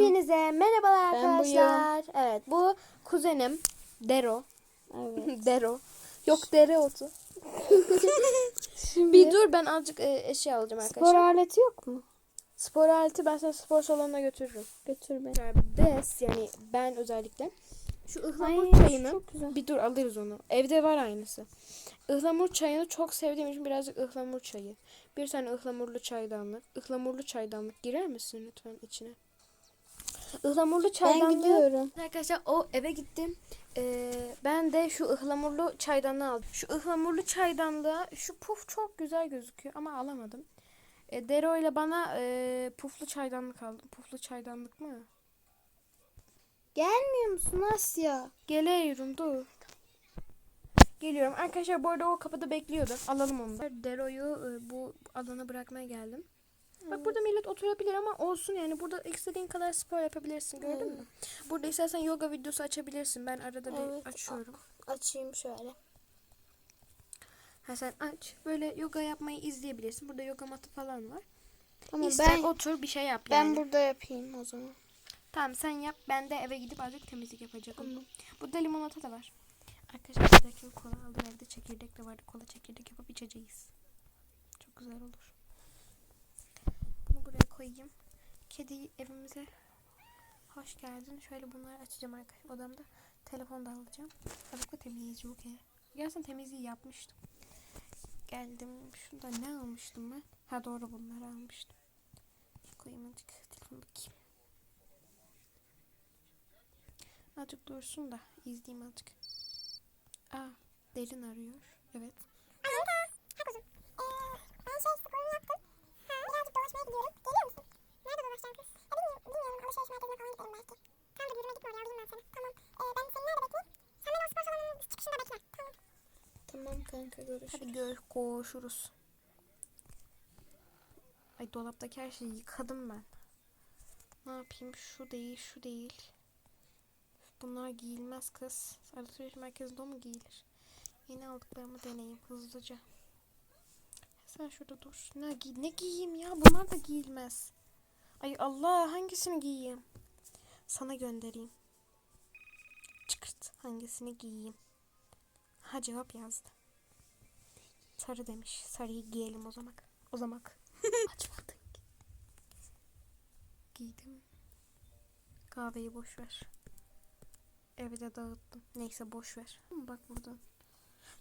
Hepinize merhabalar Ben arkadaşlar. Evet bu kuzenim Dero. Evet. Dero. Yok dereotu. Şimdi Bir dur ben azıcık e, eşya alacağım spor arkadaşlar. aleti yok mu? Spor aleti ben sana spor salonuna götürürüm. Götür beni. Des yani ben özellikle. Şu ıhlamur Ay, çayını bir dur alırız onu. Evde var aynısı. Ihlamur çayını çok sevdiğim için birazcık ıhlamur çayı. Bir tane ıhlamurlu çaydanlık. Ihlamurlu çaydanlık girer misin lütfen içine? Ihlamurlu Ben çaydanlığı gidiyorum. Arkadaşlar o eve gittim. Ee, ben de şu ıhlamurlu çaydanlığı aldım. Şu ıhlamurlu çaydanlığa şu puf çok güzel gözüküyor ama alamadım. E, Dero ile bana e, puflu çaydanlık aldım. Puflu çaydanlık mı? Gelmiyor musun Asya? Geliyorum dur. Geliyorum. Arkadaşlar bu arada o kapıda bekliyordu. Alalım onu. Dero'yu e, bu alana bırakmaya geldim. Bak burada millet oturabilir ama olsun yani burada istediğin kadar spor yapabilirsin gördün mü? Burada istersen yoga videosu açabilirsin. Ben arada bir Evet. açıyorum. Açayım şöyle. Ha sen aç. Böyle yoga yapmayı izleyebilirsin. Burada yoga matı falan var. Tamam İster ben otur bir şey yap ben yani. burada yapayım o zaman. Tamam sen yap. Ben de eve gidip azıcık temizlik yapacağım. Burada limonata da var. Arkadaşlar bir dakika kola aldım evde çekirdek de vardı. Kola çekirdek yapıp içeceğiz. Çok güzel olur. Koyayım. Kedi evimize hoş geldin. Şöyle bunları açacağım arkadaşlar. Odamda telefon da alacağım. Azıcık da temizleyici yok ya. Gerçekten temizliği yapmıştım. Geldim. Şunda ne almıştım ben? Ha doğru bunları almıştım. Koyayım azıcık. Telefonu bakayım. Azıcık dursun da izleyeyim azıcık. Aa, derin arıyor. Evet. Ben şey sporumu yaptım. Ha, birazcık dolaşmaya gidiyorum. Geliyor musun? Nerede dolaşacaksın kız? Ya bilmiyorum, bilmiyorum. Alışveriş merkezine falan giderim belki. Tamam da yürüme gitme oraya. Alayım ben seni. Tamam. Ee, ben seni nerede bekleyeyim? Sen beni o spor salonunun çıkışında bekle. Tamam. Kanka görüşürüz. Hadi gör koşuruz. Ay dolaptaki her şeyi yıkadım ben. Ne yapayım? Şu değil, şu değil. Bunlar giyilmez kız. Alışveriş merkezinde o mu giyilir? Yeni aldıklarımı deneyeyim hızlıca. Sen şurada dur. Ne, giy ne giyeyim ya? Bunlar da giyilmez. Ay Allah hangisini giyeyim? Sana göndereyim. Çıkırt. Hangisini giyeyim? Ha cevap yazdı. Sarı demiş. Sarıyı giyelim o zaman. O zaman. Açmadık. Giydim. Kahveyi boş ver. Evde dağıttım. Neyse boş ver. Bak buradan.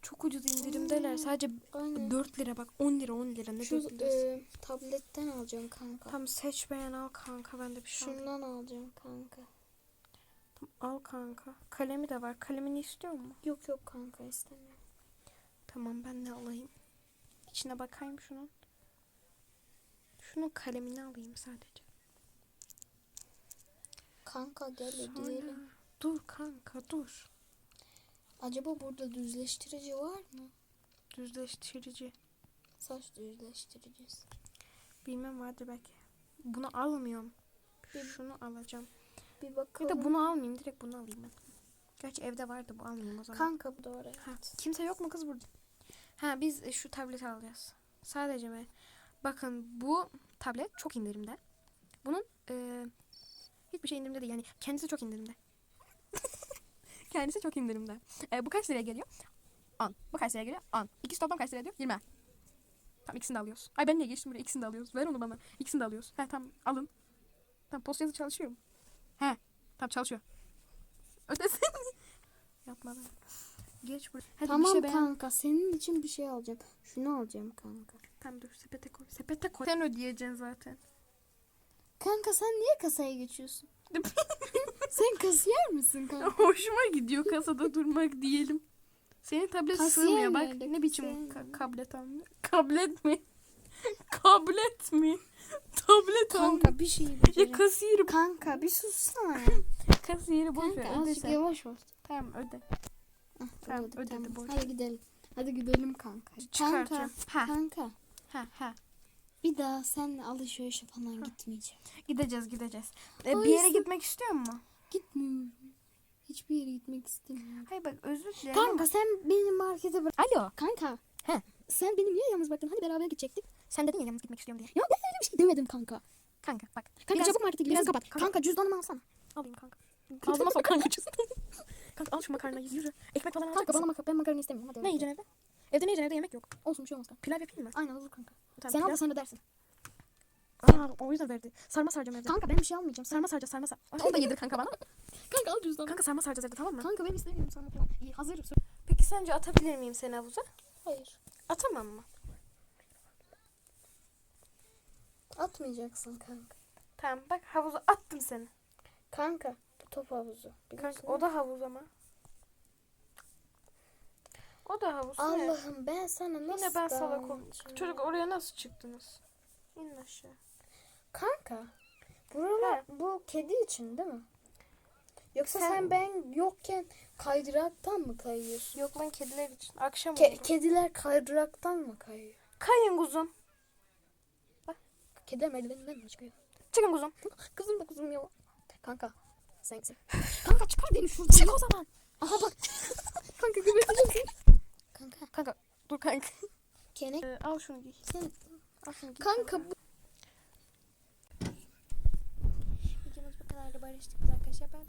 Çok ucuz indirimdeler. Sadece Aynen. 4 lira bak 10 lira 10 lira ne Şu 4 lirası. e, tabletten alacağım kanka. Tam seç beğen al kanka ben de bir şey alayım. Şundan alacağım kanka. Tamam, al kanka. Kalemi de var. Kalemini istiyor mu? Yok yok kanka istemiyorum. Tamam ben ne alayım? İçine bakayım şunun. Şunun kalemini alayım sadece. Kanka gel Sonra-. Dur kanka dur. Acaba burada düzleştirici var mı? Düzleştirici. Saç düzleştiricisi. Bilmem vardır belki. Bunu almıyorum. Şunu alacağım. Bir Ya bakalım. da bunu almayayım. Direkt bunu alayım ben. Gerçi evde vardı bu almayayım o zaman. Kanka bu da oraya. Ha, kimse yok mu kız burada? Ha biz e, şu tableti alacağız. Sadece mi? Bakın bu tablet çok indirimde. Bunun e, hiçbir şey indirimde değil. Yani kendisi çok indirimde. kendisi çok indirimde. E, bu kaç liraya geliyor? 10. Bu kaç liraya geliyor? 10. İkisi toplam kaç liraya ediyor? 20. Tamam ikisini de alıyoruz. Ay ben niye geçtim buraya? İkisini de alıyoruz. Ver onu bana. İkisini de alıyoruz. He tamam alın. Tamam post yazı çalışıyor mu? He. Tamam çalışıyor. Ötesin. Yapma lan. Geç buraya. Hadi bir Tamam şey beğen. kanka senin için bir şey alacağım. Şunu alacağım kanka. Tamam dur sepete koy. Sepete koy. Sen ödeyeceksin zaten. Kanka sen niye kasaya geçiyorsun? sen kasiyer misin kanka? Hoşuma gidiyor kasada durmak diyelim. Senin tablet Kasiyer sığmıyor bak. nerede? Ne biçim ka- kablet almış. Kablet mi? kablet mi? Tablet almış. Kanka bir şey Ya kasiyeri Kanka bir sussana kasiyeri boş Kanka ver azıcık ödesen. yavaş ol. Tamam öde. Tamam, ödedik, ödedi, tamam. Hadi gidelim. Hadi gidelim kanka. Kanka. Ha kanka. ha ha. Bir daha seninle alışverişe falan gitmeyeceğim. Gideceğiz gideceğiz. E, Ay, bir yere sen- gitmek istiyor musun? Gitmiyorum. Hiçbir yere gitmek istemiyorum. Hayır bak özür dilerim. Kanka sen beni markete bırak. Alo. Kanka. He. Sen beni niye yalnız bıraktın? Hani beraber gidecektik. Sen dedin ya yalnız gitmek istiyorum diye. Ya ben öyle bir şey demedim kanka. Kanka bak. Kanka biraz- çabuk markete biraz- kapat. Kanka, Kanka cüzdanımı alsana. alayım kanka. Ağzıma sok kanka cüzdanı. Kanka al şu makarnayı yürü. Ekmek falan alacak Kanka bana mısın? maka ben makarna istemiyorum. Hadi Ne yiyeceksin evde? Evde ne yiyeceksin evde yemek yok. Olsun bir şey olmaz kanka. Pilav yapayım mı? Aynen olur kanka. Tamam, Sen al pilav- da sen ödersin. Aa, o yüzden verdi. Sarma saracağım evde. Kanka ben bir şey almayacağım. Sen... Sarma saracağız sarma sar. Ay, O da yedir kanka bana. Kanka al cüzdanı. kanka sarma saracağız evde tamam mı? Kanka ben istemiyorum sana falan. İyi hazırım. Peki sence atabilir miyim seni havuza? Hayır. Atamam mı? Atmayacaksın kanka. Tamam bak havuza attım seni. Kanka top havuzu. Kanka o da havuz ama. O da havuz. Allah'ım ben sana nasıl Yine ben salak oldum. Çocuk oraya nasıl çıktınız? İnin aşağı. Kanka. Buralar bu kedi için değil mi? Yoksa Sen- sen, ben yokken kaydıraktan mı kayıyorsun? Yok lan kediler için. Akşam Ke- oldu. kediler kaydıraktan mı kayıyor? Kayın kuzum. Kediler merdiveninden mi çıkıyor? Çıkın kuzum. Kızım da kızım ya. Kanka. Sen sen. Kanka çıkar beni şuradan. Çık o zaman. Aha bak. kanka göbekli seni. Kanka. Kanka dur kanka. Kenek. Ee, al şunu giy. Sen. Al şunu giy. Kanka bu. Videomuz bu kadar da barıştık arkadaşlar. Ben